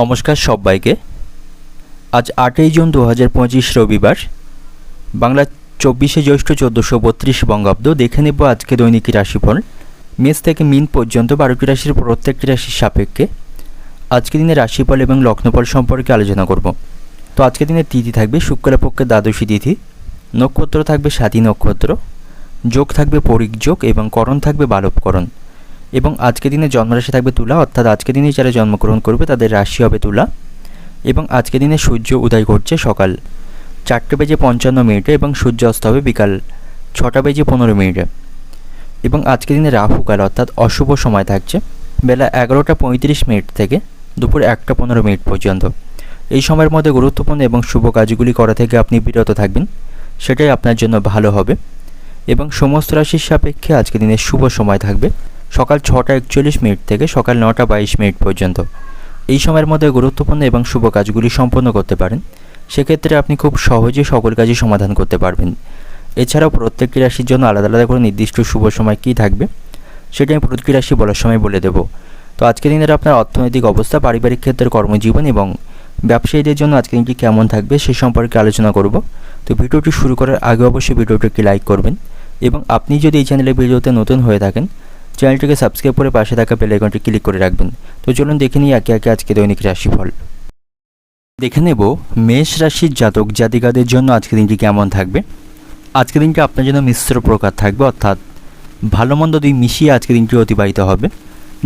নমস্কার সবাইকে। আজ আটই জুন দু হাজার পঁচিশ রবিবার, বাংলা চব্বিশে জ্যৈষ্ঠ চোদ্দোশো বত্রিশ বঙ্গাব্দ। দেখে নেব আজকে দৈনিক রাশিফল। মেষ থেকে মিন পর্যন্ত বারোটি রাশির প্রত্যেকটি রাশির সাপেক্ষে আজকে দিনে রাশিফল এবং লগ্নফল সম্পর্কে আলোচনা করব। তো আজকে দিনে তিথি থাকবে শুক্লপক্ষের দ্বাদশী তিথি। নক্ষত্র থাকবে সাতী নক্ষত্র। যোগ থাকবে পরিক যোগ এবং করণ থাকবে বালবকরণ। এবং আজকে দিনে জন্মরাশি থাকবে তুলা, অর্থাৎ আজকে দিনে যারা জন্মগ্রহণ করবে তাদের রাশি হবে তুলা। এবং আজকে দিনে সূর্য উদয় করছে সকাল। চারটে বেজে পঞ্চান্ন মিনিটে এবং সূর্য অস্ত হবে বিকাল ছটা বেজে পনেরো মিনিটে। এবং আজকে দিনে রাহুকাল অর্থাৎ অশুভ সময় থাকছে। বেলা এগারোটা পঁয়ত্রিশ মিনিট থেকে দুপুর একটা পনেরো মিনিট পর্যন্ত। এই সময়ের মধ্যে গুরুত্বপূর্ণ এবং শুভ কাজগুলি করা থেকে আপনি বিরত থাকবেন। সেটাই আপনার জন্য ভালো হবে। এবং সমস্ত রাশির সাপেক্ষে আজকে দিনের শুভ সময় থাকবে। সকাল ছটা একচল্লিশ মিনিট থেকে সকাল নটা বাইশ মিনিট পর্যন্ত। এই সময়ের মধ্যে গুরুত্বপূর্ণ এবং শুভ কাজগুলি সম্পন্ন করতে পারেন। সেক্ষেত্রে আপনি খুব সহজে সকল কাজই সমাধান করতে পারবেন। এছাড়াও প্রত্যেকটি রাশির জন্য আলাদা আলাদা করে নির্দিষ্ট শুভ সময় কী থাকবে, সেটা আমি প্রতিটি রাশি বলার সময় বলে দেব। তো আজকের দিনের আপনার অর্থনৈতিক অবস্থা, পারিবারিক ক্ষেত্রে কর্মজীবন এবং ব্যবসায়ীদের জন্য আজকের দিনটি কেমন থাকবে সে সম্পর্কে আলোচনা করব। তো ভিডিওটি শুরু করার আগে অবশ্যই ভিডিওটি একটি লাইক করবেন এবং আপনি যদি এই চ্যানেলের ভিডিওতে নতুন হয়ে থাকেন চ্যানেলটিকে সাবস্ক্রাইব করে পাশে থাকা বেল আইকনটি ক্লিক করে রাখবেন। তো চলুন দেখে নিই একে একে আজকে দৈনিক রাশিফল। দেখে নেব, মেষ রাশির জাতক জাতিকাদের জন্য আজকের দিনটি কেমন থাকবে? আজকের দিনটি আপনার জন্য মিশ্র প্রকার থাকবে, অর্থাৎ ভালো মন্দ দুই মিশিয়ে আজকের দিনটি অতিবাহিত হবে।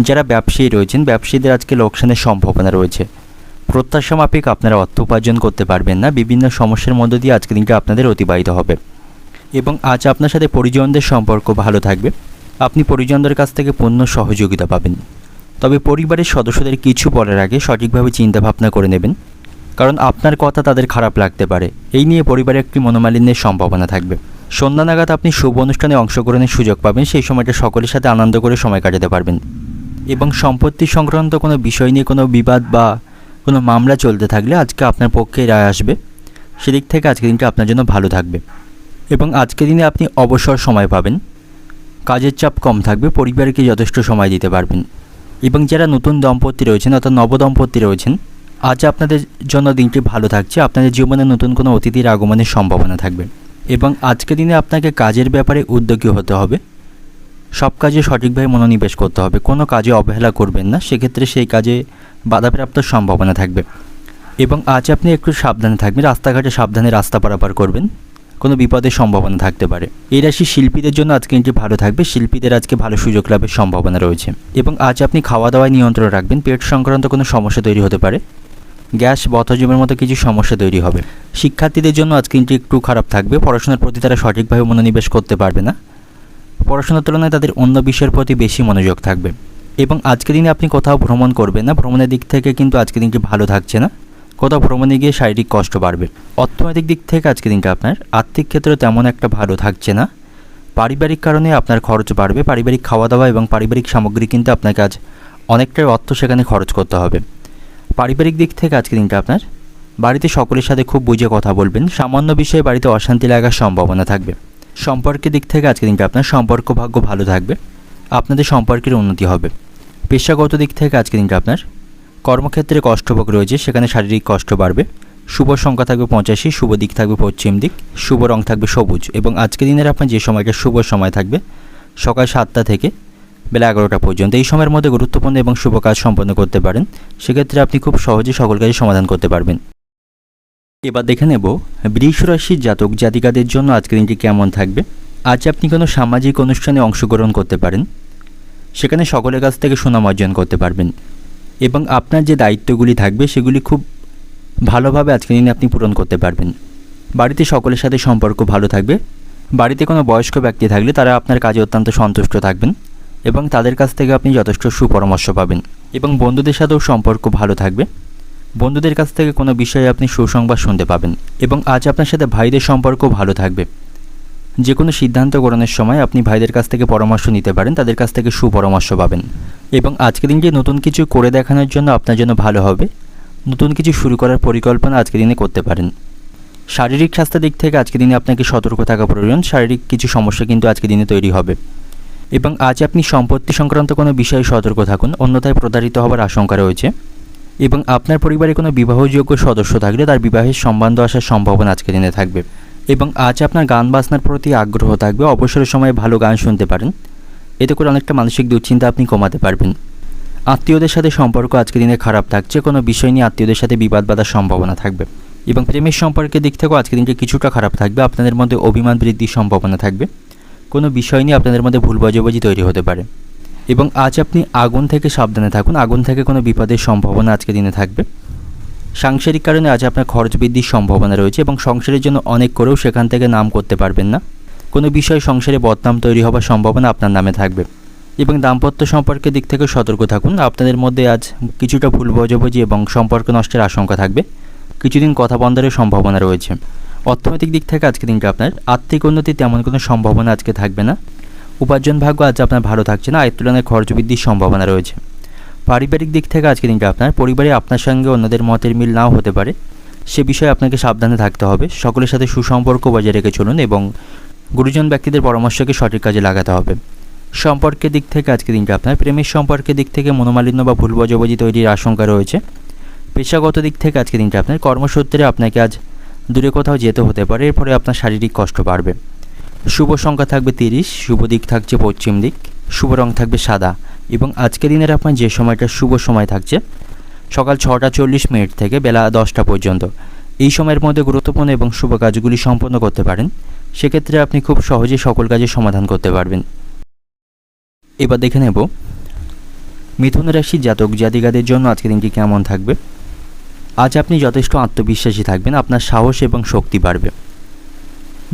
যারা ব্যবসায়ী রয়েছেন, ব্যবসায়ীদের আজকে লোকসানের সম্ভাবনা রয়েছে। প্রত্যাশা মাফিক আপনারা অর্থ উপার্জন করতে পারবেন না, বিভিন্ন সমস্যার মধ্য দিয়ে আজকের দিনটি আপনাদের অতিবাহিত হবে। এবং আজ আপনার সাথে পরিজনদের সম্পর্ক ভালো থাকবে। আপনি পরিজনদের কাছ থেকে পূর্ণ সহযোগিতা পাবেন। তবে পরিবারের সদস্যদের কিছু বলার আগে সঠিকভাবে চিন্তাভাবনা করে নেবেন, কারণ আপনার কথা তাদের খারাপ লাগতে পারে। এই নিয়ে পরিবারে একটি মনোমালিন্যের সম্ভাবনা থাকবে। সন্ধ্যা নাগাদ আপনি শুভ অনুষ্ঠানে অংশগ্রহণের সুযোগ পাবেন, সেই সময়টা সকলের সাথে আনন্দ করে সময় কাটাতে পারবেন। এবং সম্পত্তি সংক্রান্ত কোনো বিষয় নিয়ে কোনো বিবাদ বা কোনো মামলা চলতে থাকলে আজকে আপনার পক্ষে রায় আসবে। সেদিক থেকে আজকের দিনটা আপনার জন্য ভালো থাকবে। এবং আজকের দিনে আপনি অবসর সময় পাবেন। কাজের চাপ কম থাকবে, পরিবারকে যথেষ্ট সময় দিতে পারবেন। এবং যারা নতুন দম্পতি রয়েছেন অর্থাৎ নবদম্পতি রয়েছেন, আজ আপনাদের জন্য দিনটি ভালো থাকছে। আপনাদের জীবনে নতুন কোনো অতিথির আগমনের সম্ভাবনা থাকবে। এবং আজকের দিনে আপনাকে কাজের ব্যাপারে উদ্যোগী হতে হবে। সব কাজে সঠিকভাবে মনোনিবেশ করতে হবে। কোনো কাজে অবহেলা করবেন না। সেক্ষেত্রে সেই কাজে বাধাপ্রাপ্ত সম্ভাবনা থাকবে। এবং আজ আপনি একটু সাবধানে থাকবেন। রাস্তাঘাটে সাবধানে রাস্তা পারাপার করবেন। কোনো বিপদের সম্ভাবনা থাকতে পারে। এই রাশি শিল্পীদের জন্য আজকে দিনটি ভালো থাকবে। শিল্পীদের আজকে ভালো সুযোগ লাভের সম্ভাবনা রয়েছে। এবং আজ আপনি খাওয়া দাওয়ায় নিয়ন্ত্রণ রাখবেন। পেট সংক্রান্ত কোনো সমস্যা তৈরি হতে পারে। গ্যাস, বথজমের মতো কিছু সমস্যা তৈরি হবে। শিক্ষার্থীদের জন্য আজকে দিনটি একটু খারাপ থাকবে। পড়াশোনার প্রতি তারা সঠিকভাবে মনোনিবেশ করতে পারবে না। পড়াশোনার তুলনায় তাদের অন্য বিষয়ের প্রতি বেশি মনোযোগ থাকবে। এবং আজকের দিনে আপনি কোথাও ভ্রমণ করবেন না। ভ্রমণের দিক থেকে কিন্তু আজকের দিনটি ভালো থাকছে না। কোথাও ভ্রমণে গিয়ে শারীরিক কষ্ট বাড়বে। অর্থনৈতিক দিক থেকে আজকের দিনটা আপনার, আর্থিক ক্ষেত্রে তেমন একটা ভালো থাকছে না। পারিবারিক কারণে আপনার খরচ বাড়বে, পারিবারিক খাওয়া দাওয়া এবং পারিবারিক সামগ্রী কিন্তু আপনাকে আজ অনেকটাই অর্থ সেখানে খরচ করতে হবে। পারিবারিক দিক থেকে আজকের দিনটা আপনার, বাড়িতে সকলের সাথে খুব বুঝে কথা বলবেন, সামান্য বিষয়ে বাড়িতে অশান্তি লাগার সম্ভাবনা থাকবে। সম্পর্কের দিক থেকে আজকের দিনটা আপনার, সম্পর্ক ভাগ্য ভালো থাকবে, আপনাদের সম্পর্কের উন্নতি হবে। পেশাগত দিক থেকে আজকের দিনটা আপনার কর্মক্ষেত্রে কষ্টভোগ রয়েছে, সেখানে শারীরিক কষ্ট বাড়বে। শুভ সংখ্যা থাকবে পঁচাশি, শুভ দিক থাকবে পশ্চিম দিক, শুভ রং থাকবে সবুজ এবং আজকের দিনের আপনার যে সময়টা, শুভ সময় থাকবে সকাল সাতটা থেকে বেলা এগারোটা পর্যন্ত। এই সময়ের মধ্যে গুরুত্বপূর্ণ এবং শুভ কাজ সম্পন্ন করতে পারেন। সেক্ষেত্রে আপনি খুব সহজে সকল কাজে সমাধান করতে পারবেন। এবার দেখে নেব বৃষ রাশির জাতক জাতিকাদের জন্য আজকের দিনটি কেমন থাকবে। আজ আপনি কোনো সামাজিক অনুষ্ঠানে অংশগ্রহণ করতে পারেন। সেখানে সকলের কাছ থেকে সুনাম অর্জন করতে পারবেন। এবং আপনার যে দায়িত্বগুলি থাকবে, সেগুলি খুব ভালোভাবে আজকের দিনে আপনি পূরণ করতে পারবেন। বাড়িতে সকলের সাথে সম্পর্ক ভালো থাকবে। বাড়িতে কোনো বয়স্ক ব্যক্তি থাকলে তারা আপনার কাজে অত্যন্ত সন্তুষ্ট থাকবেন এবং তাদের কাছ থেকে আপনি যথেষ্ট সুপরামর্শ পাবেন এবং বন্ধুদের সাথেও সম্পর্ক ভালো থাকবে। বন্ধুদের কাছ থেকে কোনো বিষয়ে আপনি সুসংবাদ শুনতে পাবেন এবং আজ আপনার সাথে ভাইদের সম্পর্ক ভালো থাকবে। যে কোনো সিদ্ধান্ত গ্রহণের সময় আপনি ভাইদের কাছ থেকে পরামর্শ নিতে পারেন, তাদের কাছ থেকে সুপরামর্শ পাবেন। এবং আজকের দিনটি নতুন কিছু করে দেখানোর জন্য আপনার জন্য ভালো হবে। নতুন কিছু শুরু করার পরিকল্পনা আজকের দিনে করতে পারেন। শারীরিক স্বাস্থ্যের দিক থেকে আজকের দিনে আপনাকে সতর্ক থাকা প্রয়োজন। শারীরিক কিছু সমস্যা কিন্তু আজকের দিনে তৈরি হবে। এবং আজ আপনি সম্পত্তি সংক্রান্ত কোনো বিষয়ে সতর্ক থাকুন। অন্যথায় প্রতারিত হবার আশঙ্কা রয়েছে। এবং আপনার পরিবারে কোনো বিবাহযোগ্য সদস্য থাকলে তার বিবাহের সম্বন্ধ আসার সম্ভাবনা আজকের দিনে থাকবে। এবং আজ আপনার গান বাজনার প্রতি আগ্রহ থাকবে অবসর সময়ে ভালো গান শুনতে পারেন। এতে করে অনেকটা মানসিক দুশ্চিন্তা আপনি কমাতে পারবেন। আত্মীয়দের সাথে সম্পর্ক আজকের দিনে খারাপ থাকছে, কোনো বিষয় নিয়ে আত্মীয়দের সাথে বিবাদ বাঁধার সম্ভাবনা থাকবে এবং প্রেমের সম্পর্কের দিক থেকেও আজকের দিনটি কিছুটা খারাপ থাকবে, আপনাদের মধ্যে অভিমান বৃদ্ধির সম্ভাবনা থাকবে। কোনো বিষয় নিয়ে আপনাদের মধ্যে ভুল বোঝাবুঝি তৈরি হতে পারে এবং আজ আপনি আগুন থেকে সাবধানে থাকুন, আগুন থেকে কোনো বিপদের সম্ভাবনা আজকে দিনে থাকবে। সাংসারিক কারণে আজ আপনার খরচ বৃদ্ধির সম্ভাবনা রয়েছে এবং সংসারের জন্য অনেক করেও সেখান থেকে নাম করতে পারবেন না। কোনো বিষয়ে সংসারে বদনাম তৈরি হওয়ার সম্ভাবনা আপনার নামে থাকবে। এবং দাম্পত্য সম্পর্কের দিক থেকে সতর্ক থাকুন। আপনাদের মধ্যে আজ কিছুটা ভুল বোঝাবুঝি এবং সম্পর্ক নষ্টের আশঙ্কা থাকবে। কিছুদিন কথা বন্ধের সম্ভাবনা রয়েছে। অর্থনৈতিক দিক থেকে আজকে দিনটা আপনার আর্থিক উন্নতি তেমন কোনো সম্ভাবনা আজকে থাকবে না। উপার্জন ভাগ্য আজ আপনার ভালো থাকছে না। আয়ের তুলনায় খরচ বৃদ্ধির সম্ভাবনা রয়েছে। পারিবারিক দিক থেকে আজকে দিনটা আপনার। পরিবারে আপনার সঙ্গে অন্যদের মতের মিল নাও হতে পারে। সে বিষয়ে আপনাকে সাবধানে থাকতে হবে। সকলের সাথে সুসম্পর্ক বজায় রেখে চলুন এবং গুরুজন ব্যক্তিদের পরামর্শকে সঠিক কাজে লাগাতে হবে। সম্পর্কের দিক থেকে আজকে দিনটা আপনার। প্রেমের সম্পর্কের দিক থেকে মনোমালিন্য বা ভুল বোঝাবুঝি তৈরির আশঙ্কা রয়েছে। পেশাগত দিক থেকে আজকে দিনটা আপনার। কর্মসূত্রে আপনাকে আজ দূরে কোথাও যেতে হতে পারে। এর ফলে আপনার শারীরিক কষ্ট বাড়বে। শুভ সংখ্যা থাকবে তিরিশ, শুভ দিক থাকছে পশ্চিম দিক, শুভ রং থাকবে সাদা। এবং আজকের দিনের আপনার যে সময়টা, শুভ সময় থাকছে, সকাল ছটা চল্লিশ মিনিট থেকে বেলা দশটা পর্যন্ত। এই সময়ের মধ্যে গুরুত্বপূর্ণ এবং শুভ কাজগুলি সম্পন্ন করতে পারেন। সেক্ষেত্রে আপনি খুব সহজেই সকল কাজের সমাধান করতে পারবেন। এবার দেখে নেব, মিথুন রাশির জাতক জাতিকাদের জন্য আজকের দিনটি কেমন থাকবে? আজ আপনি যথেষ্ট আত্মবিশ্বাসী থাকবেন, আপনার সাহস এবং শক্তি বাড়বে।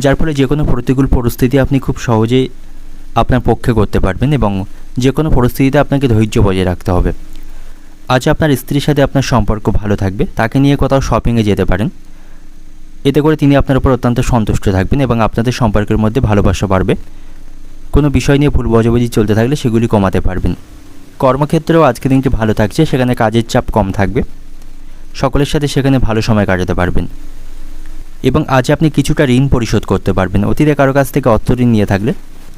যার ফলে যে কোনো প্রতিকূল পরিস্থিতি আপনি খুব সহজেই আপনার পক্ষে করতে পারবেন এবং যে কোনো পরিস্থিতিতে আপনাকে ধৈর্য বজায় রাখতে হবে। আজ আপনার স্ত্রীর সাথে আপনার সম্পর্ক ভালো থাকবে, তাকে নিয়ে কোথাও শপিংয়ে যেতে পারেন। এতে করে তিনি আপনার উপর অত্যন্ত সন্তুষ্ট থাকবেন এবং আপনাদের সম্পর্কের মধ্যে ভালোবাসা বাড়বে। কোনো বিষয় নিয়ে ভুল বোঝাবুঝি চলতে থাকলে সেগুলি কমাতে পারবেন। কর্মক্ষেত্রেও আজকে দিনটি ভালো থাকছে, সেখানে কাজের চাপ কম থাকবে। সকলের সাথে সেখানে ভালো সময় কাটাতে পারবেন। এবং আজ আপনি কিছুটা ঋণ পরিশোধ করতে পারবেন। অতীতে কারও কাছ থেকে অর্থ ঋণ নিয়ে থাকলে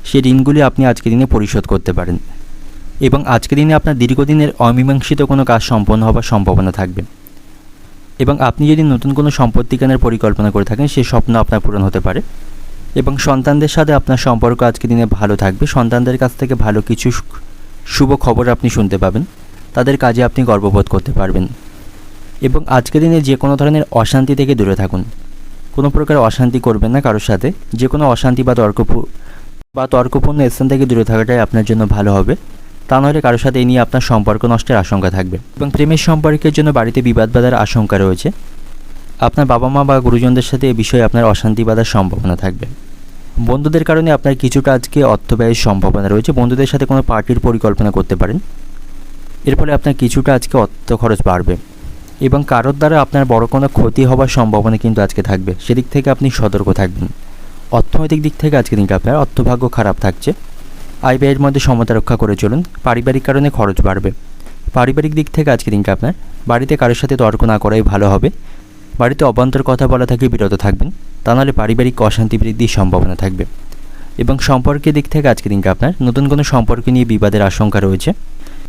সেই ঋণগুলি আপনি আজকের দিনে পরিশোধ করতে পারেন। এবং আজকের দিনে আপনার দীর্ঘদিনের অমীমাংসিত কোনো কাজ সম্পন্ন হওয়ার সম্ভাবনা থাকবে। এবং আপনি যদি নতুন কোনো সম্পত্তি কেনার পরিকল্পনা করে থাকেন সেই স্বপ্ন আপনার পূরণ হতে পারে। এবং সন্তানদের সাথে আপনার সম্পর্ক আজকের দিনে ভালো থাকবে। সন্তানদের কাছ থেকে ভালো কিছু শুভ খবর আপনি শুনতে পাবেন। তাদের কাজে আপনি গর্ববোধ করতে পারবেন। এবং আজকের দিনে যে কোনো ধরনের অশান্তি থেকে দূরে থাকুন। কোনো প্রকার অশান্তি করবেন না কারোর সাথে। যে কোনো অশান্তি বা তর্ক বা তর্কপূর্ণ স্থান থেকে দূরে থাকাটাই আপনার জন্য ভালো হবে। তা নাহলে কারোর সাথে এই নিয়ে আপনার সম্পর্ক নষ্টের আশঙ্কা থাকবে এবং প্রেমের সম্পর্কের জন্য বাড়িতে বিবাদ বাঁধার আশঙ্কা রয়েছে। আপনার বাবা মা বা গুরুজনদের সাথে এ বিষয়ে আপনার অশান্তি বাঁধার সম্ভাবনা থাকবে। বন্ধুদের কারণে আপনার কিছুটা আজকে অর্থ ব্যয়ের সম্ভাবনা রয়েছে। বন্ধুদের সাথে কোনো পার্টির পরিকল্পনা করতে পারেন। এর ফলে আপনার কিছুটা আজকে অর্থ খরচ বাড়বে এবং কারোর দ্বারা আপনার বড় কোনো ক্ষতি হওয়ার সম্ভাবনা কিন্তু আজকে থাকবে। সেদিক থেকে আপনি সতর্ক থাকবেন। অর্থনৈতিক দিক থেকে আজকে দিনটা আপনার অর্থভাগ্য খারাপ থাকছে। আয় ব্যয়ের মধ্যে সমতা রক্ষা করে চলুন, পারিবারিক কারণে খরচ বাড়বে। পারিবারিক দিক থেকে আজকে দিনটা আপনার, বাড়িতে কারোর সাথে তর্ক না করাই ভালো হবে। বাড়িতে অবান্তর কথা বলা থেকে বিরত থাকবেন। তা নাহলে পারিবারিক অশান্তি বৃদ্ধির সম্ভাবনা থাকবে। এবং সম্পর্কের দিক থেকে আজকে দিনকে আপনার, নতুন কোনো সম্পর্ক নিয়ে বিবাদের আশঙ্কা রয়েছে।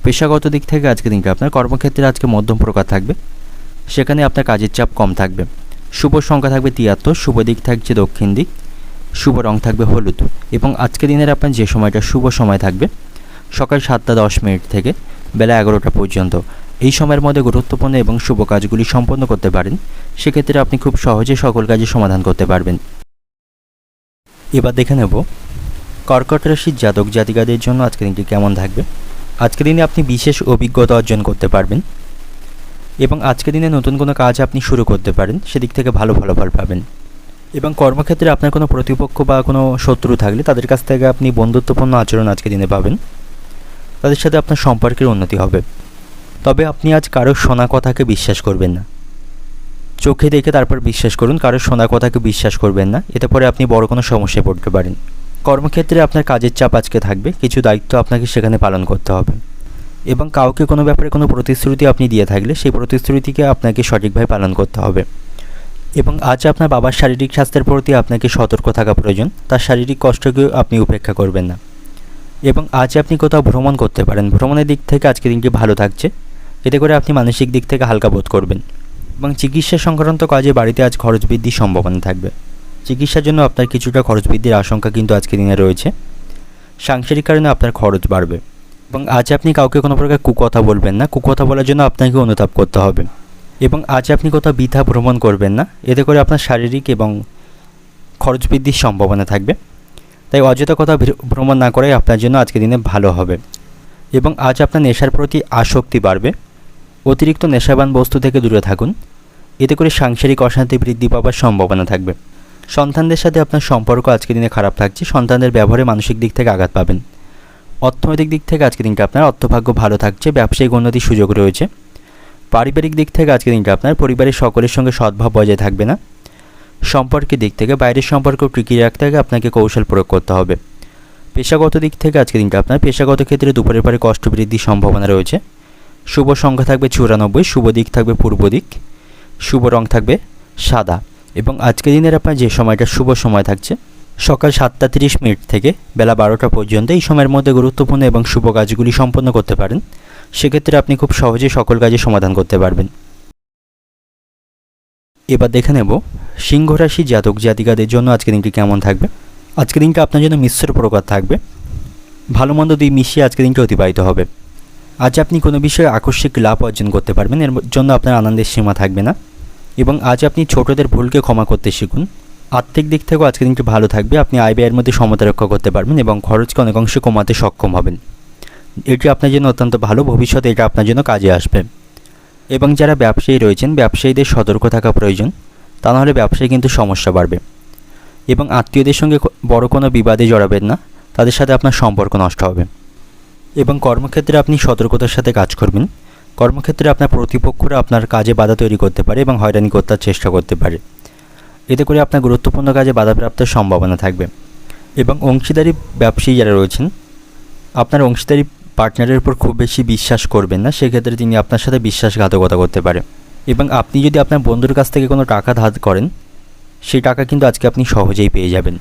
পেশাগত দিক থেকে আজকে দিনকে আপনার, কর্মক্ষেত্রে আজকে মধ্যম প্রকার থাকবে। সেখানে আপনার কাজের চাপ কম থাকবে। শুভ সংখ্যা থাকবে তিয়াত্তর, শুভ দিক থাকছে দক্ষিণ দিক। শুভ রং থাকবে হলুদ এবং আজকে দিনের আপনার যে সময়টা, শুভ সময় থাকবে সকাল সাতটা দশ মিনিট থেকে বেলা এগারোটা পর্যন্ত। এই সময়ের মধ্যে গুরুত্বপূর্ণ এবং শুভ কাজগুলি সম্পন্ন করতে পারেন। সেক্ষেত্রে আপনি খুব সহজে সকল কাজে সমাধান করতে পারবেন। এবার দেখে নেব কর্কট রাশির জাতক জাতিকাদের জন্য আজকের দিনটি কেমন থাকবে। আজকের দিনে আপনি বিশেষ অভিজ্ঞতা অর্জন করতে পারবেন এবং আজকের দিনে নতুন কোনো কাজ আপনি শুরু করতে পারেন, সেদিক থেকে ভালো ফলাফল পাবেন। এবং কর্মক্ষেত্রে আপনার কোনো প্রতিপক্ষ বা কোনো শত্রু থাকলে তাদের কাছ থেকে আপনি বন্ধুত্বপূর্ণ আচরণ আজকে দিনে পাবেন। তাদের সাথে আপনার সম্পর্কের উন্নতি হবে। তবে আপনি আজ কারও শোনা কথাকে বিশ্বাস করবেন না। চোখে দেখে তারপর বিশ্বাস করুন কারও শোনা কথাকে বিশ্বাস করবেন না। এতে পরে আপনি বড় কোনো সমস্যায় পড়তে পারেন। কর্মক্ষেত্রে আপনার কাজের চাপ আজকে থাকবে, কিছু দায়িত্ব আপনাকে সেখানে পালন করতে হবে। এবং কাউকে কোনো ব্যাপারে কোনো প্রতিশ্রুতি আপনি দিয়ে থাকলে সেই প্রতিশ্রুতিকে আপনাকে সঠিকভাবে পালন করতে হবে। এবং আজ আপনার বাবার শারীরিক স্বাস্থ্যের প্রতি আপনাকে সতর্ক থাকা প্রয়োজন। তার শারীরিক কষ্টকেও আপনি উপেক্ষা করবেন না। এবং আজ আপনি কোথাও ভ্রমণ করতে পারেন। ভ্রমণের দিক থেকে আজকে দিনটি ভালো থাকছে। এতে করে আপনি মানসিক দিক থেকে হালকা বোধ করবেন। এবং চিকিৎসা সংক্রান্ত কাজে বাড়িতে আজ খরচ বৃদ্ধির সম্ভাবনা থাকবে। চিকিৎসার জন্য আপনার কিছুটা খরচ বৃদ্ধির আশঙ্কা কিন্তু আজকের দিনে রয়েছে। সাংসারিক কারণে আপনার খরচ বাড়বে। এবং আজ আপনি কাউকে কোনো প্রকার কুকথা বলবেন না। কুকথা বলার জন্য আপনাকে অনুতাপ করতে হবে। এবং আজ আপনি কোথাও বৃথা ভ্রমণ করবেন না। এতে করে আপনার শারীরিক এবং খরচ বৃদ্ধির সম্ভাবনা থাকবে। তাই অযথা কোথাও ভ্র- ভ্রমণ না করাই আপনার জন্য আজকের দিনে ভালো হবে। এবং আজ আপনার নেশার প্রতি আসক্তি বাড়বে। অতিরিক্ত নেশাবান বস্তু থেকে দূরে থাকুন। এতে করে সাংসারিক অশান্তি বৃদ্ধি পাওয়ার সম্ভাবনা থাকবে। সন্তানদের সাথে আপনার সম্পর্ক আজকের দিনে খারাপ থাকছে। সন্তানদের ব্যবহারে মানসিক দিক থেকে আঘাত পাবেন। অর্থনৈতিক দিক থেকে আজকের দিনটা আপনার অর্থভাগ্য ভালো থাকছে। ব্যবসায়িক উন্নতির সুযোগ রয়েছে। পারিবারিক দিক থেকে আজকের দিনটা আপনার, পরিবারের সকলের সঙ্গে সদ্ভাব বজায় থাকবে না। সম্পর্কের দিক থেকে, বাইরের সম্পর্ক টিকিয়ে রাখতে গেলে আপনাকে কৌশল প্রয়োগ করতে হবে। পেশাগত দিক থেকে আজকের দিনটা আপনার, পেশাগত ক্ষেত্রে দুপুরের পরে কষ্ট বৃদ্ধির সম্ভাবনা রয়েছে। শুভ সংখ্যা থাকবে চুরানব্বই, শুভ দিক থাকবে পূর্ব দিক, শুভ রং থাকবে সাদা। এবং আজকের দিনের আপনার যে সময়টা, শুভ সময় থাকছে, সকাল সাতটা তিরিশ মিনিট থেকে বেলা বারোটা পর্যন্ত এই সময়ের মধ্যে গুরুত্বপূর্ণ এবং শুভ কাজগুলি সম্পন্ন করতে পারেন। সেক্ষেত্রে আপনি খুব সহজেই সকল কাজে সমাধান করতে পারবেন। এবার দেখে নেব, সিংহ রাশি জাতক জাতিকাদের জন্য আজকের দিনটি কেমন থাকবে? আজকের দিনটা আপনার জন্য মিশ্র প্রকার থাকবে। ভালো মন্দ দুই মিশিয়ে আজকের দিনটি অতিবাহিত হবে। আজ আপনি কোনো বিষয়ে আকস্মিক লাভ অর্জন করতে পারবেন, এর জন্য আপনার আনন্দের সীমা থাকবে না। এবং আজ আপনি ছোটদের ভুলকে ক্ষমা করতে শিখুন। আর্থিক দিক থেকেও আজকের দিনটি ভালো থাকবে, আপনি আয় ব্যয়ের মধ্যে সমতা রক্ষা করতে পারবেন এবং খরচকে অনেকাংশে কমাতে সক্ষম হবেন। এটি আপনার জন্য অত্যন্ত ভালো ভবিষ্যতে এটা আপনার জন্য কাজে আসবে। এবং যারা ব্যবসায়ী রয়েছেন, ব্যবসায়ীদের সতর্ক থাকা প্রয়োজন, তা নাহলে ব্যবসায় কিন্তু সমস্যা বাড়বে। এবং আত্মীয়দের সঙ্গে বড় কোনো বিবাদে জড়াবেন না, তাদের সাথে আপনার সম্পর্ক নষ্ট হবে। এবং কর্মক্ষেত্রে আপনি সতর্কতার সাথে কাজ করবেন। কর্মক্ষেত্রে আপনার প্রতিপক্ষরা আপনার কাজে বাধা তৈরি করতে পারে এবং হয়রানি করতে চেষ্টা করতে পারে। এতে করে আপনার গুরুত্বপূর্ণ কাজে বাধাপ্রাপ্তের সম্ভাবনা থাকবে। এবং অংশীদারি ব্যবসায়ী যারা রয়েছেন, আপনার অংশীদারি পার্টনারের উপর খুব বেশি বিশ্বাস করবেন না, সেক্ষেত্রে তিনি আপনার সাথে বিশ্বাসঘাতকতা করতে পারে। এবং আপনি যদি আপনার বন্ধুর কাছ থেকে কোনো টাকা ধার করেন, সেই টাকা কিন্তু আজকে আপনি সহজেই পেয়ে যাবেন।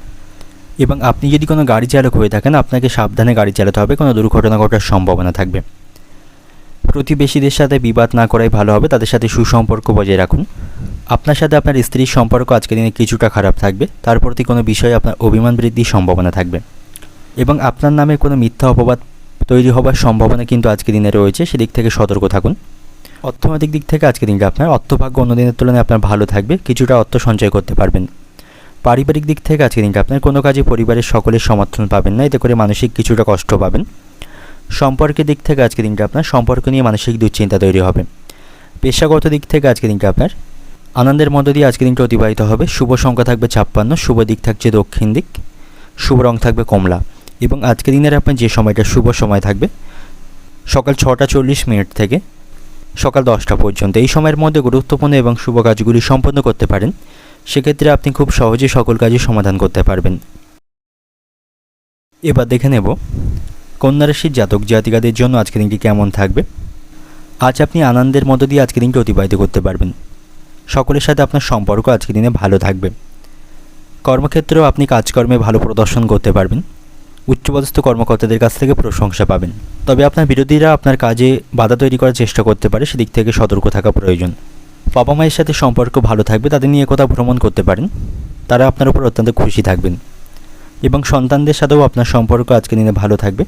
এবং আপনি যদি কোনো গাড়ি চালক হয়ে থাকেন, আপনাকে সাবধানে গাড়ি চালাতে হবে, কোনো দুর্ঘটনা ঘটার সম্ভাবনা থাকবে। প্রতিবেশীদের সাথে বিবাদ না করাই ভালো হবে, তাদের সাথে সুসম্পর্ক বজায় রাখুন। আপনার সাথে আপনার স্ত্রীর সম্পর্ক আজকের দিনে কিছুটা খারাপ থাকবে, তার প্রতি কোনো বিষয়ে আপনার অভিমান বৃদ্ধির সম্ভাবনা থাকবে। এবং আপনার নামে কোনো মিথ্যা অপবাদ তৈরি হবার সম্ভাবনা কিন্তু আজকের দিনে রয়েছে, সেদিক থেকে সতর্ক থাকুন। অর্থনৈতিক দিক থেকে আজকের দিনটা আপনার অর্থভাগ্য অন্য দিনের তুলনায় আপনার ভালো থাকবে, কিছুটা অর্থ সঞ্চয় করতে পারবেন। পারিবারিক দিক থেকে আজকের দিনটা আপনার কোনো কাজে পরিবারের সকলের সমর্থন পাবেন না, এতে করে মানসিক কিছুটা কষ্ট পাবেন। সম্পর্কের দিক থেকে আজকের দিনটা আপনার সম্পর্ক নিয়ে মানসিক দুশ্চিন্তা তৈরি হবে। পেশাগত দিক থেকে আজকের দিনটা আপনার আনন্দের মধ্য দিয়ে আজকের দিনটা অতিবাহিত হবে। শুভ সংখ্যা থাকবে ছাপ্পান্ন, শুভ দিক থাকছে দক্ষিণ দিক, শুভ রং থাকবে কমলা। এবং আজকের দিনের আপনার যে সময়টা, শুভ সময় থাকবে, সকাল ছটা চল্লিশ মিনিট থেকে সকাল দশটা পর্যন্ত। এই সময়ের মধ্যে গুরুত্বপূর্ণ এবং শুভ কাজগুলি সম্পন্ন করতে পারেন। সেক্ষেত্রে আপনি খুব সহজেই সকল কাজই সমাধান করতে পারবেন। এবার দেখে নেব কন্যা রাশির জাতক জাতিকাদের জন্য আজকের দিনটি কেমন থাকবে। আজ আপনি আনন্দের মধ্য দিয়ে আজকের দিনটি অতিবাহিত করতে পারবেন। সকলের সাথে আপনার সম্পর্ক আজকের দিনে ভালো থাকবে। কর্মক্ষেত্রেও আপনি কাজকর্মে ভালো প্রদর্শন করতে পারবেন। উচ্চপদস্থ কর্মকর্তাদের কাছ থেকে প্রশংসা পাবেন। তবে আপনার বিরোধীরা আপনার কাজে বাধা তৈরি করার চেষ্টা করতে পারে, সেদিক থেকে সতর্ক থাকা প্রয়োজন। বাবা মায়ের সাথে সম্পর্ক ভালো থাকবে, তাদের নিয়ে কোথাও ভ্রমণ করতে পারেন। তারা আপনার উপর অত্যন্ত খুশি থাকবেন। এবং সন্তানদের সাথেও আপনার সম্পর্ক আজকের দিনে ভালো থাকবে।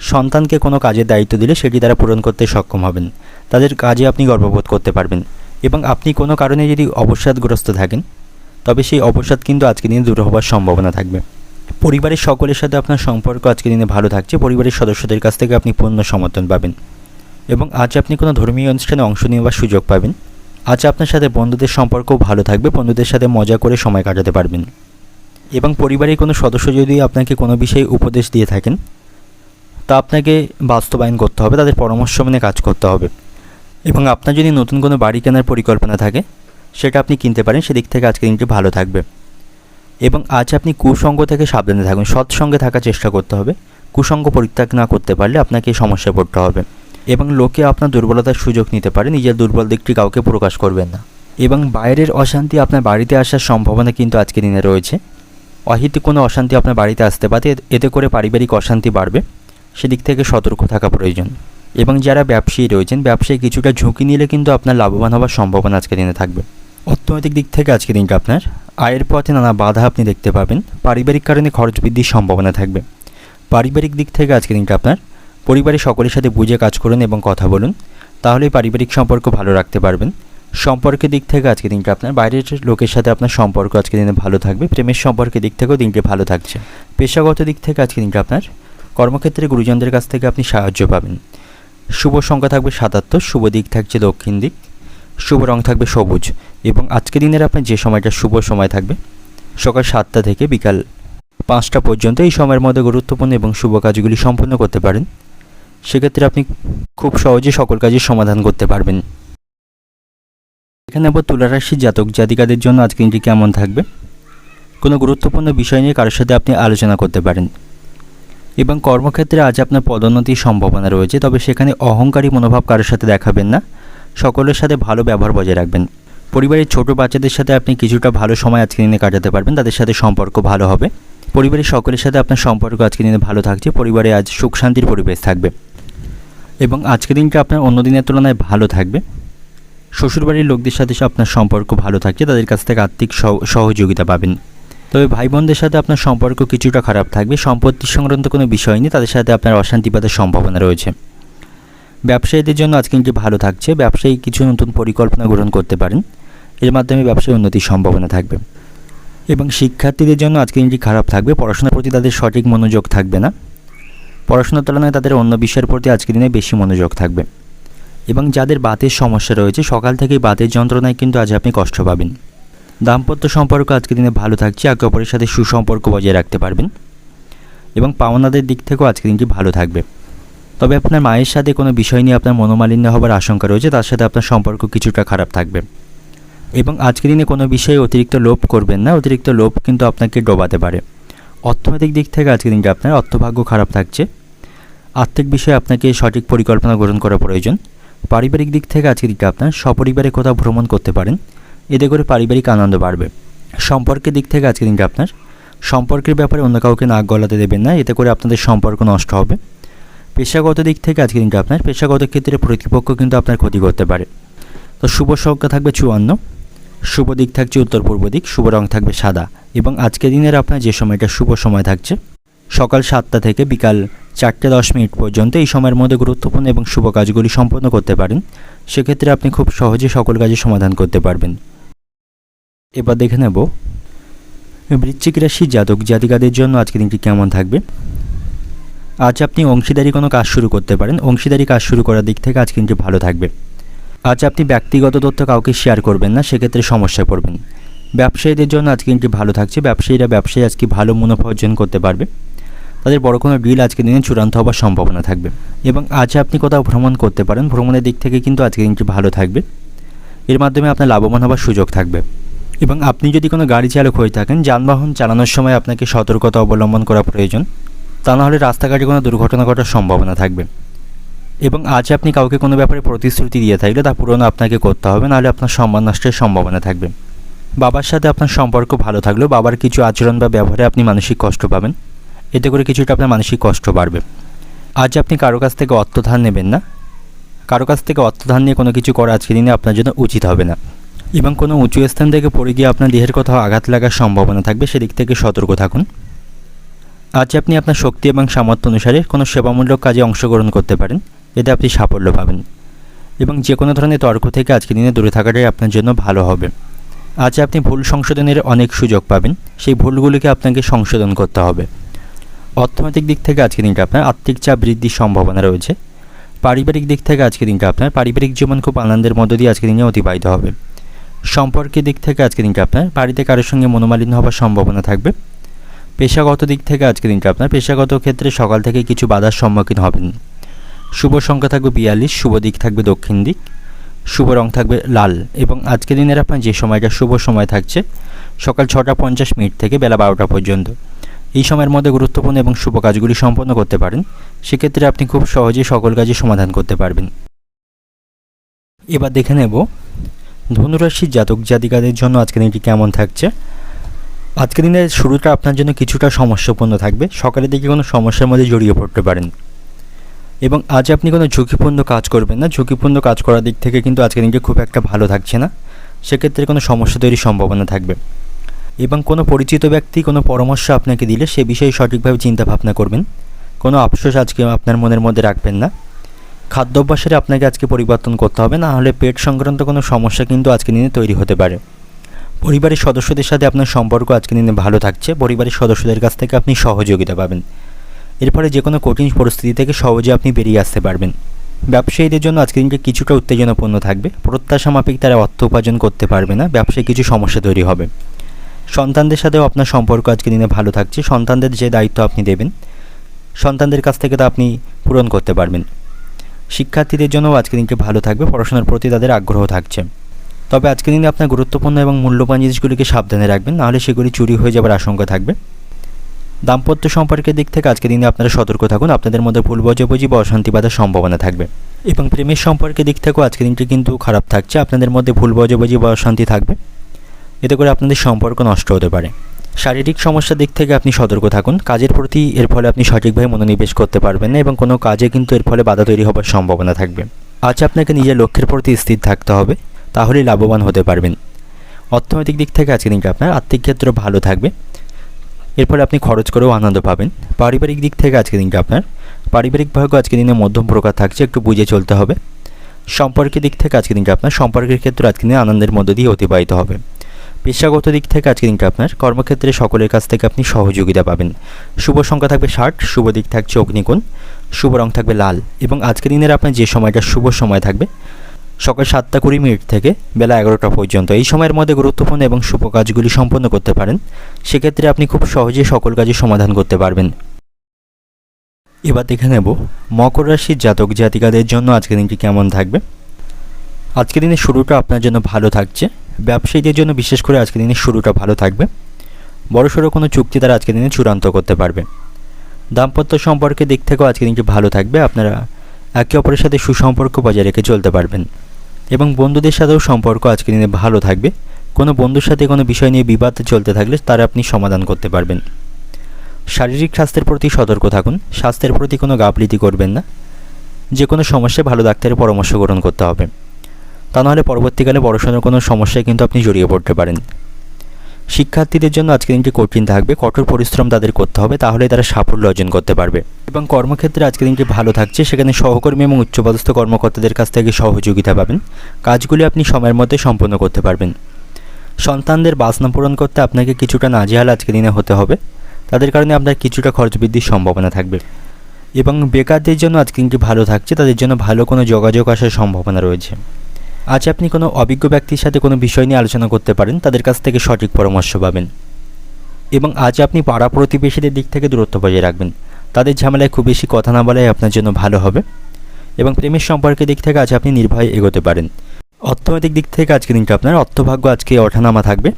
সন্তানকে কোনো কাজের দায়িত্ব দিলে সেটি তারা পূরণ করতে সক্ষম হবেন। তাদের কাজে আপনি গর্ববোধ করতে পারবেন। এবং আপনি কোনো কারণে যদি অবসাদগ্রস্ত থাকেন, তবে সেই অবসাদ কিন্তু আজকের দিনে দূর হবার সম্ভাবনা থাকবে। পরিবারের সকলের সাথে আপনার সম্পর্ক আজকের দিনে ভালো থাকছে। পরিবারের সদস্যদের কাছ থেকে আপনি পূর্ণ সমর্থন পাবেন এবং আজ আপনি কোনো ধর্মীয় অনুষ্ঠানে অংশ নেওয়ার সুযোগ পাবেন। আজ আপনার সাথে বন্ধুদের সম্পর্কও ভালো থাকবে, বন্ধুদের সাথে মজা করে সময় কাটাতে পারবেন। এবং পরিবারের কোনো সদস্য যদি আপনাকে কোনো বিষয়ে উপদেশ দিয়ে থাকেন, তা আপনাকে বাস্তবায়ন করতে হবে, তাদের পরামর্শ মেনে কাজ করতে হবে। এবং আপনার যদি নতুন কোনো বাড়ি কেনার পরিকল্পনা থাকে, সেটা আপনি কিনতে পারেন, সেদিক থেকে আজকের দিনটি ভালো থাকবে। এবং আজ আপনি কুসঙ্গ থেকে সাবধানে থাকুন, সৎসঙ্গে থাকার চেষ্টা করতে হবে। কুসঙ্গ পরিত্যাগ না করতে পারলে আপনাকে সমস্যায় পড়তে হবে এবং লোকে আপনার দুর্বলতার সুযোগ নিতে পারে, নিজের দুর্বল দিকটি কাউকে প্রকাশ করবেন না। এবং বাইরের অশান্তি আপনার বাড়িতে আসার সম্ভাবনা কিন্তু আজকে দিনে রয়েছে। অহিত কোনো অশান্তি আপনার বাড়িতে আসতে পারে এতে করে পারিবারিক অশান্তি বাড়বে। সেদিক থেকে সতর্ক থাকা প্রয়োজন। এবং যারা ব্যবসায়ী রয়েছেন, ব্যবসায়ী কিছুটা ঝুঁকি নিলে কিন্তু আপনার লাভবান হওয়ার সম্ভাবনা আজকে দিনে থাকবে। অর্থনৈতিক দিক থেকে আজকের দিনটা আপনার। আয়ের পথে নানা বাধা আপনি দেখতে পাবেন। পারিবারিক কারণে খরচ বৃদ্ধির সম্ভাবনা থাকবে। পারিবারিক দিক থেকে আজকের দিনটা আপনার। পরিবারের সকলের সাথে বুঝে কাজ করুন এবং কথা বলুন। তাহলে পারিবারিক সম্পর্ক ভালো রাখতে পারবেন। সম্পর্কের দিক থেকে আজকে দিনটা আপনার। বাইরের লোকের সাথে আপনার সম্পর্ক আজকে দিনে ভালো থাকবে। প্রেমের সম্পর্কের দিক থেকেও দিনটি ভালো থাকছে। পেশাগত দিক থেকে আজকে দিনটা আপনার। কর্মক্ষেত্রে গুরুজনদের কাছ থেকে আপনি সাহায্য পাবেন। শুভ সংখ্যা থাকবে সাতাত্তর, শুভ দিক থাকছে দক্ষিণ দিক। শুভ রং থাকবে সবুজ এবং আজকে দিনের আপনার যে সময়টা শুভ সময় থাকবে, সকাল সাতটা থেকে বিকাল পাঁচটা পর্যন্ত এই সময়ের মধ্যে গুরুত্বপূর্ণ এবং শুভ কাজগুলি সম্পূর্ণ করতে পারেন। সেক্ষেত্রে আপনি খুব সহজে সকল কাজের সমাধান করতে পারবেন। এখানে আবার তুলারাশির জাতক জাতিকাদের জন্য আজকে দিনটি কেমন থাকবে। কোনো গুরুত্বপূর্ণ বিষয় নিয়ে কারোর সাথে আপনি আলোচনা করতে পারেন। এবং কর্মক্ষেত্রে আজ আপনার পদোন্নতির সম্ভাবনা রয়েছে, তবে সেখানে অহংকারী মনোভাব কারোর সাথে দেখাবেন না। সকলের সাথে ভালো ব্যবহার বজায় রাখবেন। পরিবারের ছোট বাচ্চাদের সাথে আপনি কিছুটা ভালো সময় আজকে দিনে কাটাতে পারবেন, তাদের সাথে সম্পর্ক ভালো হবে। পরিবারের সকলের সাথে আপনার সম্পর্ক আজকে দিনে ভালো থাকছে, পরিবারে আজ সুখ শান্তির পরিবেশ থাকবে। এবং আজকের দিনটা আপনার অন্য দিনের তুলনায় ভালো থাকবে। শ্বশুরবাড়ির লোকদের সাথে আপনার সম্পর্ক ভালো থাকছে, তাদের কাছ থেকে আর্থিক সহ- সহযোগিতা পাবেন। তবে ভাই বোনদের সাথে আপনার সম্পর্ক কিছুটা খারাপ থাকবে, সম্পত্তি সংক্রান্ত কোনো বিষয় নেই তাদের সাথে আপনার অশান্তি পাতার সম্ভাবনা রয়েছে। ব্যবসায়ীদের জন্য আজকে দিনটি ভালো থাকছে। ব্যবসায়ী কিছু নতুন পরিকল্পনা গ্রহণ করতে পারেন। এর মাধ্যমে ব্যবসায় উন্নতির সম্ভাবনা থাকবে। এবং শিক্ষার্থীদের জন্য আজকে দিনটি খারাপ থাকবে। পড়াশোনার প্রতি তাদের সঠিক মনোযোগ থাকবে না। পড়াশোনার তুলনায় তাদের অন্য বিষয়ের প্রতি আজকের দিনে বেশি মনোযোগ থাকবে। এবং যাদের বাতের সমস্যা রয়েছে, সকাল থেকেই বাতের যন্ত্রণায় কিন্তু আজ আপনি কষ্ট পাবেন। দাম্পত্য সম্পর্ক আজকের দিনে ভালো থাকছে। একে অপরের সাথে সুসম্পর্ক বজায় রাখতে পারবেন। এবং পাওনাদের দিক থেকেও আজকের দিনটি ভালো থাকবে। তবে আপনার মায়ের সাথে কোনো বিষয় নিয়ে আপনার মনোমালিন্য হবার আশঙ্কা রয়েছে, তার সাথে আপনার সম্পর্ক কিছুটা খারাপ থাকবে। এবং আজকের দিনে কোনো বিষয়ে অতিরিক্ত লোভ করবেন না, অতিরিক্ত লোভ কিন্তু আপনাকে ডোবাতে পারে। অর্থনৈতিক দিক থেকে আজকের দিনটা আপনার অর্থভাগ্য খারাপ থাকছে। আর্থিক বিষয়ে আপনাকে সঠিক পরিকল্পনা গ্রহণ করা প্রয়োজন। পারিবারিক দিক থেকে আজকের দিনটা আপনার সপরিবারে কোথাও ভ্রমণ করতে পারেন। এতে করে পারিবারিক আনন্দ বাড়বে। সম্পর্কের দিক থেকে আজকের দিনটা আপনার সম্পর্কের ব্যাপারে অন্য কাউকে নাক গলাতে দেবেন না, এতে করে আপনাদের সম্পর্ক নষ্ট হবে। পেশাগত দিক থেকে আজকে দিনটা আপনার। পেশাগত ক্ষেত্রে প্রতিপক্ষ কিন্তু আপনার ক্ষতি করতে পারে। তো শুভ সংখ্যা থাকবে চুয়ান্ন, শুভ দিক থাকছে উত্তর পূর্ব দিক, শুভ রং থাকবে সাদা এবং আজকের দিনের আপনার যে সময়টা, শুভ সময় থাকছে, সকাল সাতটা থেকে বিকাল চারটে দশ মিনিট পর্যন্ত এই সময়ের মধ্যে গুরুত্বপূর্ণ এবং শুভ কাজগুলি সম্পন্ন করতে পারেন। সেক্ষেত্রে আপনি খুব সহজে সকল কাজের সমাধান করতে পারবেন। এবার দেখে নেব, বৃশ্চিক রাশি জাতক জাতিকাদের জন্য আজকে দিনটি কেমন থাকবে? আজ আপনি অংশীদারি কোনো কাজ শুরু করতে পারেন। অংশীদারি কাজ শুরু করার দিক থেকে আজ কিন্তু ভালো থাকবে। আজ আপনি ব্যক্তিগত তথ্য কাউকে শেয়ার করবেন না, সেক্ষেত্রে সমস্যায় পড়বেন। ব্যবসায়ীদের জন্য আজকে দিনটি ভালো থাকছে। ব্যবসায়ীরা ব্যবসায়ী আজকে ভালো মুনাফা অর্জন করতে পারবে। তাদের বড় কোনো ডিল আজকে দিনে চূড়ান্ত হওয়ার সম্ভাবনা থাকবে। এবং আজ আপনি কোথাও ভ্রমণ করতে পারেন। ভ্রমণের দিক থেকে কিন্তু আজকে দিনটি ভালো থাকবে। এর মাধ্যমে আপনার লাভবান হওয়ার সুযোগ থাকবে। এবং আপনি যদি কোনো গাড়ি চালক হয়ে থাকেন, যানবাহন চালানোর সময় আপনাকে সতর্কতা অবলম্বন করা প্রয়োজন। তা নাহলে রাস্তাঘাটে কোনো দুর্ঘটনা ঘটার সম্ভাবনা থাকবে। এবং আজ আপনি কাউকে কোনো ব্যাপারে প্রতিশ্রুতি দিয়ে থাকলে তা পূরণ আপনাকে করতে হবে, নাহলে আপনার সম্মান নষ্টের সম্ভাবনা থাকবে। বাবার সাথে আপনার সম্পর্ক ভালো থাকলেও বাবার কিছু আচরণ বা ব্যবহারে আপনি মানসিক কষ্ট পাবেন। এতে করে কিছুটা আপনার মানসিক কষ্ট বাড়বে। আজ আপনি কারও কাছ থেকে অর্থধার নেবেন না। কারও কাছ থেকে অর্থধার নিয়ে কোনো কিছু করা আজকের দিনে আপনার জন্য উচিত হবে না। এবং কোনো উঁচু স্থান থেকে পড়ে গিয়ে আপনার দেহের কোথাও আঘাত লাগার সম্ভাবনা থাকবে, সেদিক থেকে সতর্ক থাকুন। আজ আপনি আপনার শক্তি এবং সামর্থ্য অনুসারে কোনো সেবামূলক কাজে অংশগ্রহণ করতে পারেন। এতে আপনি সাফল্য পাবেন। এবং যে কোনো ধরনের তর্ক থেকে আজকের দিনে দূরে থাকাটাই আপনার জন্য ভালো হবে। আজ আপনি ভুল সংশোধনের অনেক সুযোগ পাবেন। সেই ভুলগুলিকে আপনাকে সংশোধন করতে হবে। অর্থনৈতিক দিক থেকে আজকের দিনটা আপনার আর্থিক চাপ বৃদ্ধির সম্ভাবনা রয়েছে। পারিবারিক দিক থেকে আজকের দিনটা আপনার পারিবারিক জীবন খুব আনন্দের মধ্য দিয়ে আজকের দিনে অতিবাহিত হবে। সম্পর্কের দিক থেকে আজকের দিনটা আপনার বাড়িতে কারোর সঙ্গে মনোমালিন্য হওয়ার সম্ভাবনা থাকবে। পেশাগত দিক থেকে আজকের দিনটা আপনার। পেশাগত ক্ষেত্রে সকাল থেকে কিছু বাধার সম্মুখীন হবেন। শুভ সংখ্যা থাকবে বিয়াল্লিশ, শুভ দিক থাকবে দক্ষিণ দিক, শুভ রং থাকবে লাল এবং আজকের দিনের আপনার যে সময়টা, শুভ সময় থাকছে সকাল ছটা পঞ্চাশ মিনিট থেকে বেলা বারোটা পর্যন্ত। এই সময়ের মধ্যে গুরুত্বপূর্ণ এবং শুভ কাজগুলি সম্পন্ন করতে পারেন। সেক্ষেত্রে আপনি খুব সহজেই সকল কাজে সমাধান করতে পারবেন। এবার দেখে নেব ধনুরাশির জাতক জাতিকাদের জন্য আজকের দিনটি কেমন থাকছে। আজকের দিনের শুরুটা আপনার জন্য কিছুটা সমস্যাপূর্ণ থাকবে। সকালের দিকে কোনো সমস্যার মধ্যে জড়িয়ে পড়তে পারেন। এবং আজ আপনি কোনো ঝুঁকিপূর্ণ কাজ করবেন না। ঝুঁকিপূর্ণ কাজ করার দিক থেকে কিন্তু আজকের দিনটি খুব একটা ভালো থাকছে না। সেক্ষেত্রে কোনো সমস্যা তৈরির সম্ভাবনা থাকবে। এবং কোনো পরিচিত ব্যক্তি কোনো পরামর্শ আপনাকে দিলে সে বিষয়ে সঠিকভাবে চিন্তা ভাবনা করবেন। কোনো আফসোস আজকে আপনার মনের মধ্যে রাখবেন না। খাদ্যাভ্যাসের আপনাকে আজকে পরিবর্তন করতে হবে। না হলে পেট সংক্রান্ত কোনো সমস্যা কিন্তু আজকে দিনে তৈরি হতে পারে। পরিবারের সদস্যদের সাথে আপনার সম্পর্ক আজকে দিনে ভালো থাকছে। পরিবারের সদস্যদের কাছ থেকে আপনি সহযোগিতা পাবেন। এর ফলে যে কোনো কঠিন পরিস্থিতি থেকে সহজে আপনি বেরিয়ে আসতে পারবেন। ব্যবসায়ীদের জন্য আজকের দিনটি কিছুটা উত্তেজনাপূর্ণ থাকবে। প্রত্যাশা মাফিক তারা অর্থ উপার্জন করতে পারবে না। ব্যবসায় কিছু সমস্যা তৈরি হবে। সন্তানদের সাথেও আপনার সম্পর্ক আজকে দিনে ভালো থাকছে। সন্তানদের যে দায়িত্ব আপনি দেবেন, সন্তানদের কাছ থেকে তা আপনি পূরণ করতে পারবেন। শিক্ষার্থীদের জন্যও আজকের দিনটি ভালো থাকবে। পড়াশোনার প্রতি তাদের আগ্রহ থাকছে। তবে আজকের দিনে আপনার গুরুত্বপূর্ণ এবং মূল্যবান জিনিসগুলিকে সাবধানে রাখবেন, নাহলে সেগুলি চুরি হয়ে যাবার আশঙ্কা থাকবে। দাম্পত্য সম্পর্কের দিক থেকে আজকের দিনে আপনারা সতর্ক থাকুন, আপনাদের মধ্যে ভুল বোঝাবুঝি বা অশান্তি বাঁধার সম্ভাবনা থাকবে। এবং প্রেমের সম্পর্কের দিক থেকেও আজকের দিনটি কিন্তু খারাপ থাকছে, আপনাদের মধ্যে ভুল বোঝাবুঝি বা অশান্তি থাকবে। এতে করে আপনাদের সম্পর্ক নষ্ট হতে পারে। শারীরিক সমস্যার দিক থেকে আপনি সতর্ক থাকুন, কাজের প্রতি এর ফলে আপনি সঠিকভাবে মনোনিবেশ করতে পারবেন না এবং কোনো কাজে কিন্তু এর ফলে বাধা তৈরি হবার সম্ভাবনা থাকবে। আজ আপনাকে নিজের লক্ষ্যের প্রতি স্থির থাকতে হবে। তাহলেই লাভবান হতে পারবেন। অর্থনৈতিক দিক থেকে আজকে দিনটা আপনার আর্থিক ক্ষেত্র ভালো থাকবে। এর ফলে আপনি খরচ করেও আনন্দ পাবেন। পারিবারিক দিক থেকে আজকে দিনটা আপনার, পারিবারিক ভাগ্য আজকে দিনে মধ্যম প্রকার থাকছে, একটু বুঝে চলতে হবে। সম্পর্কের দিক থেকে আজকে দিনটা আপনার, সম্পর্কের ক্ষেত্রে আজকে দিনে আনন্দের মধ্য দিয়ে অতিবাহিত হবে। পেশাগত দিক থেকে আজকে দিনটা আপনার, কর্মক্ষেত্রে সকলের কাছ থেকে আপনি সহযোগিতা পাবেন। শুভ সংখ্যা থাকবে ষাট, শুভ দিক থাকছে অগ্নিকোণ, শুভ রং থাকবে লাল এবং আজকের দিনের আপনার যে সময়টা, শুভ সময় থাকবে সকাল সাতটা কুড়ি মিনিট থেকে বেলা এগারোটা পর্যন্ত। এই সময়ের মধ্যে গুরুত্বপূর্ণ এবং শুভ কাজগুলি সম্পন্ন করতে পারেন। সেক্ষেত্রে আপনি খুব সহজে সকল কাজের সমাধান করতে পারবেন। এবার দেখে নেব মকর রাশির জাতক জাতিকাদের জন্য আজকের দিনটি কেমন থাকবে। আজকের দিনের শুরুটা আপনার জন্য ভালো থাকছে। ব্যবসায়ীদের জন্য বিশেষ করে আজকের দিনের শুরুটা ভালো থাকবে। বড়সড় কোনো চুক্তি তারা আজকের দিনে চূড়ান্ত করতে পারবে। দাম্পত্য সম্পর্কের দিক থেকেও আজকের দিনটি ভালো থাকবে। আপনারা একে অপরের সাথে সুসম্পর্ক বজায় রেখে চলতে পারবেন। এবং বন্ধুদের সাথেও সম্পর্ক আজকের দিনে ভালো থাকবে। কোনো বন্ধুর সাথে কোনো বিষয় নিয়ে বিবাদ চলতে থাকলে তারা আপনি সমাধান করতে পারবেন। শারীরিক স্বাস্থ্যের প্রতি সতর্ক থাকুন। স্বাস্থ্যের প্রতি কোনো গাফলিতি করবেন না। যে কোনো সমস্যায় ভালো ডাক্তারের পরামর্শ গ্রহণ করতে হবে। তা নাহলে পরবর্তীকালে পড়াশোনার কোনো সমস্যায় কিন্তু আপনি জড়িয়ে পড়তে পারেন। শিক্ষার্থীদের জন্য আজকে দিনটি কঠিন থাকবে, কঠোর পরিশ্রম তাদের করতে হবে তাহলে তারা সাফল্য অর্জন করতে পারবে। এবং কর্মক্ষেত্রে আজকে দিনটি ভালো থাকছে, সেখানে সহকর্মী এবং উচ্চপদস্থ কর্মকর্তাদের কাছ থেকে সহযোগিতা পাবেন। কাজগুলি আপনি সময়ের মধ্যে সম্পন্ন করতে পারবেন। সন্তানদের বাসনা পূরণ করতে আপনাকে কিছুটা নাজেহাল আজকে দিনে হতে হবে। তাদের কারণে আপনার কিছুটা খরচ বৃদ্ধির সম্ভাবনা থাকবে। এবং বেকারদের জন্য আজকে দিনটি ভালো থাকছে, তাদের জন্য ভালো কোনো যোগাযোগ আসার সম্ভাবনা রয়েছে। আজ আপনি কোনো অভিজ্ঞ ব্যক্তির সাথে কোনো বিষয় নিয়ে আলোচনা করতে পারেন, তাদের কাছ থেকে সঠিক পরামর্শ পাবেন। এবং আজ আপনি পাড়া প্রতিবেশীদের দিক থেকে দূরত্ব বজায় রাখবেন। তাদের ঝামেলায় খুব বেশি কথা না বলাই আপনার জন্য ভালো হবে। এবং প্রেমের সম্পর্কের দিক থেকে আজ আপনি নির্ভয়ে এগোতে পারেন। অর্থনৈতিক দিক থেকে আজকে দিনটা আপনার অর্থভাগ্য আজকে ওঠানামা থাকবে।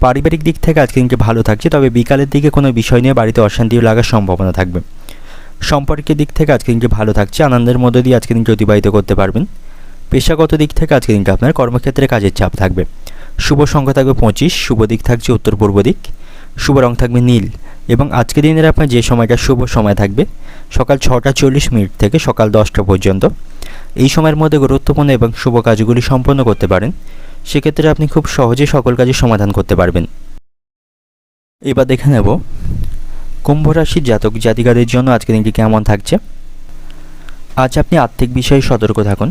পারিবারিক দিক থেকে আজকে দিনটি ভালো থাকছে, তবে বিকালের দিকে কোনো বিষয় নিয়ে বাড়িতে অশান্তি লাগার সম্ভাবনা থাকবে। সম্পর্কের দিক থেকে আজকে দিনটি ভালো থাকছে, আনন্দের মধ্যে দিয়ে আজকে দিনটি অতিবাহিত করতে পারবেন। পেশাগত দিক থেকে আজকে দিনটা আপনার কর্মক্ষেত্রে কাজের চাপ থাকবে। শুভ সংখ্যা থাকবে পঁচিশ, শুভ দিক থাকছে উত্তর পূর্ব দিক। শুভ রং থাকবে নীল এবং আজকে দিনের আপনার যে সময়টা শুভ সময় থাকবে, সকাল ছটা চল্লিশ মিনিট থেকে সকাল দশটা পর্যন্ত। এই সময়ের মধ্যে গুরুত্বপূর্ণ এবং শুভ কাজগুলি সম্পন্ন করতে পারেন। সেক্ষেত্রে আপনি খুব সহজে সকল কাজের সমাধান করতে পারবেন। এবার দেখে নেব, কুম্ভ রাশির জাতক জাতিকাদের জন্য আজকে দিনটি কেমন থাকছে? আজ আপনি আর্থিক বিষয়ে সতর্ক থাকুন।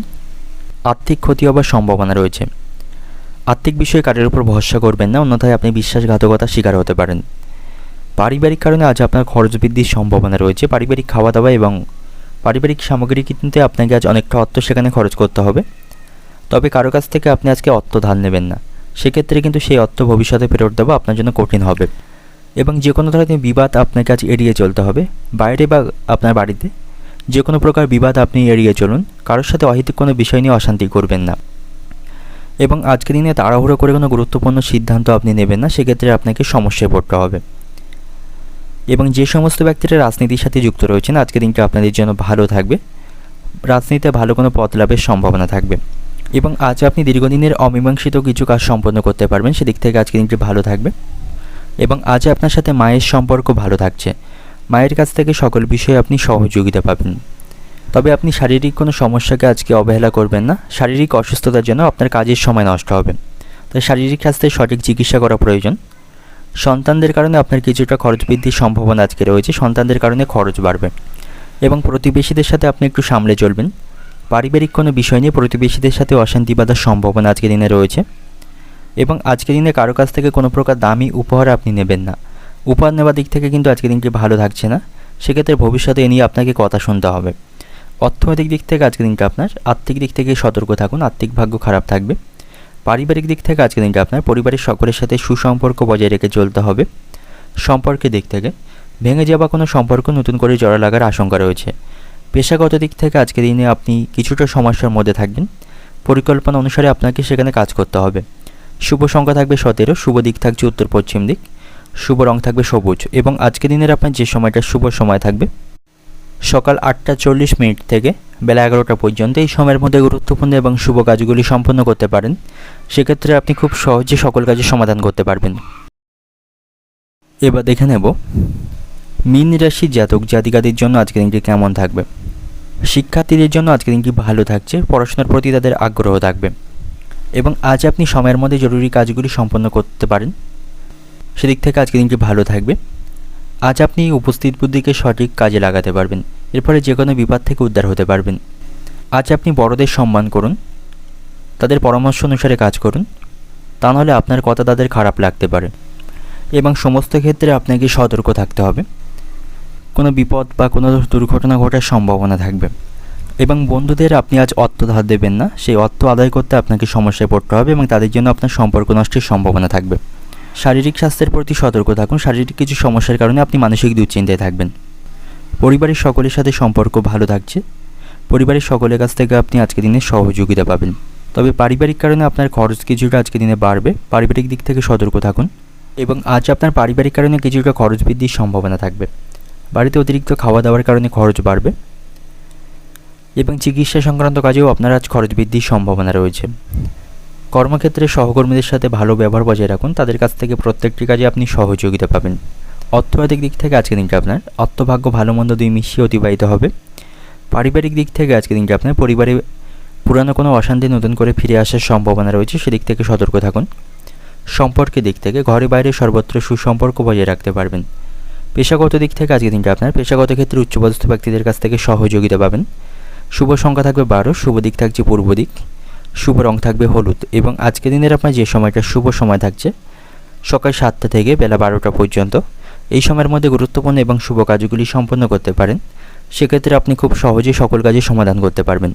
আর্থিক ক্ষতি হবার সম্ভাবনা রয়েছে। আর্থিক বিষয়ে কারের উপর ভরসা করবেন না, অন্যথায় আপনি বিশ্বাসঘাতকতার শিকার হতে পারেন। পারিবারিক কারণে আজ আপনার খরচ বৃদ্ধির সম্ভাবনা রয়েছে। পারিবারিক খাওয়া দাওয়া এবং পারিবারিক সামগ্রী কিনতে আপনাকে আজ অনেকটা অর্থ সেখানে খরচ করতে হবে। তবে কারও কাছ থেকে আপনি আজকে অর্থ ধার নেবেন না। সেক্ষেত্রে কিন্তু সেই অর্থ ভবিষ্যতে ফেরত দেওয়া আপনার জন্য কঠিন হবে। এবং যে কোনো ধরনের বিবাদ আপনাকে আজ এড়িয়ে চলতে হবে। বাইরে বা আপনার বাড়িতে যে কোনো প্রকার বিবাদ আপনি এড়িয়ে চলুন, কারোর সাথে অহিতিক কোনো বিষয় নিয়ে অশান্তি করবেন না। এবং আজকের দিনে তাড়াহুড়ো করে কোনো গুরুত্বপূর্ণ সিদ্ধান্ত আপনি নেবেন না, সেক্ষেত্রে আপনাকে সমস্যায় পড়তে হবে। এবং যে সমস্ত ব্যক্তিরা রাজনীতির সাথে যুক্ত রয়েছেন, আজকের দিনটা আপনাদের জন্য ভালো থাকবে। রাজনীতিতে ভালো কোনো পথ লাভের সম্ভাবনা থাকবে। এবং আজ আপনি দীর্ঘদিনের অমীমাংসিত কিছু কাজ সম্পন্ন করতে পারবেন, সেদিক থেকে আজকের দিনটি ভালো থাকবে। এবং আজ আপনার সাথে মায়ের সম্পর্ক ভালো থাকছে। মায়ের কাছ থেকে সকল বিষয়ে আপনি সহযোগিতা পাবেন। তবে আপনি শারীরিক কোনো সমস্যাকে আজকে অবহেলা করবেন না। শারীরিক অসুস্থতার জন্য আপনার কাজের সময় নষ্ট হবে। তাই শারীরিক স্বাস্থ্যের সঠিক চিকিৎসা করা প্রয়োজন। সন্তানদের কারণে আপনার কিছুটা খরচ বৃদ্ধির সম্ভাবনা আজকে রয়েছে। সন্তানদের কারণে খরচ বাড়বে। এবং প্রতিবেশীদের সাথে আপনি একটু সামলে চলবেন। পারিবারিক কোনো বিষয় নিয়ে প্রতিবেশীদের সাথে অশান্তি বাঁধার সম্ভাবনা আজকের দিনে রয়েছে। এবং আজকের দিনে কারও কাছ থেকে কোনো প্রকার দামি উপহার আপনি নেবেন না। উপহার নেওয়ার দিক থেকে কিন্তু আজকের দিনটি ভালো থাকছে না। সেক্ষেত্রে ভবিষ্যতে এ নিয়ে আপনাকে কথা শুনতে হবে। অর্থনৈতিক দিক থেকে আজকের দিনটা আপনার আর্থিক দিক থেকে সতর্ক থাকুন, আর্থিক ভাগ্য খারাপ থাকবে। পারিবারিক দিক থেকে আজকের দিনটা আপনার পরিবারের সকলের সাথে সুসম্পর্ক বজায় রেখে চলতে হবে। সম্পর্কের দিক থেকে ভেঙে যাওয়া কোনো সম্পর্ক নতুন করে জড়া লাগার আশঙ্কা রয়েছে। পেশাগত দিক থেকে আজকের দিনে আপনি কিছুটা সমস্যার মধ্যে থাকবেন। পরিকল্পনা অনুসারে আপনাকে সেখানে কাজ করতে হবে। শুভ সংখ্যা থাকবে সতেরো, শুভ দিক থাকছে উত্তর পশ্চিম দিক। শুভ রং থাকবে সবুজ এবং আজকের দিনের আপনার যে সময়টা, শুভ সময় থাকবে সকাল আটটা চল্লিশ মিনিট থেকে বেলা এগারোটা পর্যন্ত এই সময়ের মধ্যে গুরুত্বপূর্ণ এবং শুভ কাজগুলি সম্পন্ন করতে পারেন। সেক্ষেত্রে আপনি খুব সহজে সকল কাজের সমাধান করতে পারবেন। এবার দেখে নেব মীন রাশির জাতক জাতিকাদের জন্য আজকের দিনটি কেমন থাকবে। শিক্ষার্থীদের জন্য আজকের দিনটি ভালো থাকছে, পড়াশোনার প্রতি তাদের আগ্রহ থাকবে এবং আজ আপনি সময়ের মধ্যে জরুরি কাজগুলি সম্পন্ন করতে পারেন। সেদিক থেকে আজকের দিনটি ভালো থাকবে। আজ আপনি উপস্থিত বুদ্ধিকে সঠিক কাজে লাগাতে পারবেন। এর ফলে যে কোনো বিপদ থেকে উদ্ধার হতে পারবেন। আজ আপনি বড়দের সম্মান করুন। তাদের পরামর্শ অনুসারে কাজ করুন। তা নাহলে আপনার কথা তাদের খারাপ লাগতে পারে। এবং সমস্ত ক্ষেত্রে আপনাকে সতর্ক থাকতে হবে। কোনো বিপদ বা কোনো দুর্ঘটনা ঘটার সম্ভাবনা থাকবে। এবং বন্ধুদের আপনি আজ অর্থ ধার দেবেন না। সেই অর্থ আদায় করতে আপনাকে সমস্যায় পড়তে হবে এবং তাদের জন্য আপনার সম্পর্ক নষ্টের সম্ভাবনা থাকবে। শারীরিক স্বাস্থ্যের প্রতি সতর্ক থাকুন। শারীরিক কিছু সমস্যার কারণে আপনি মানসিক দুশ্চিন্তায় থাকবেন। পরিবারের সকলের সাথে সম্পর্ক ভালো থাকছে। পরিবারের সকলের কাছ থেকে আপনি আজকে দিনে সহযোগিতা পাবেন। তবে পারিবারিক কারণে আপনার খরচ কিছুটা আজকে দিনে বাড়বে। পারিবারিক দিক থেকে সতর্ক থাকুন এবং আজ আপনার পারিবারিক কারণে কিছুটা খরচ বৃদ্ধির সম্ভাবনা থাকবে। বাড়িতে অতিরিক্ত খাওয়া দাওয়ার কারণে খরচ বাড়বে এবং চিকিৎসা সংক্রান্ত কাজেও আপনার আজ খরচ বৃদ্ধির সম্ভাবনা রয়েছে। কর্মক্ষেত্রে সহকর্মীদের সাথে ভালো ব্যবহার বজায় রাখুন। তাদের কাছ থেকে প্রত্যেকটি কাজে আপনি সহযোগিতা পাবেন। অর্থনৈতিক দিক থেকে আজকে দিনটা আপনার। অর্থভাগ্য ভালো মন্দ দুই মিশিয়ে অতিবাহিত হবে। পারিবারিক দিক থেকে আজকে দিনটা আপনার। পরিবারে পুরানো কোনো অশান্তি নতুন করে ফিরে আসার সম্ভাবনা রয়েছে, সেদিক থেকে সতর্ক থাকুন। সম্পর্কের দিক থেকে ঘরে বাইরে সর্বত্র সুসম্পর্ক বজায় রাখতে পারবেন। পেশাগত দিক থেকে আজকে দিনটা আপনার। পেশাগত ক্ষেত্রে উচ্চপদস্থ ব্যক্তিদের কাছ থেকে সহযোগিতা পাবেন। শুভ সংখ্যা থাকবে বারো, শুভ দিক থাকছে পূর্ব দিক। শুভ রং থাকবে হলুদ এবং আজকে দিনের আপনার যে সময়টা, শুভ সময় থাকছে সকাল সাতটা থেকে বেলা বারোটা পর্যন্ত। এই সময়ের মধ্যে গুরুত্বপূর্ণ এবং শুভ কাজগুলি সম্পন্ন করতে পারেন। সেক্ষেত্রে আপনি খুব সহজেই সকল কাজে সমাধান করতে পারবেন।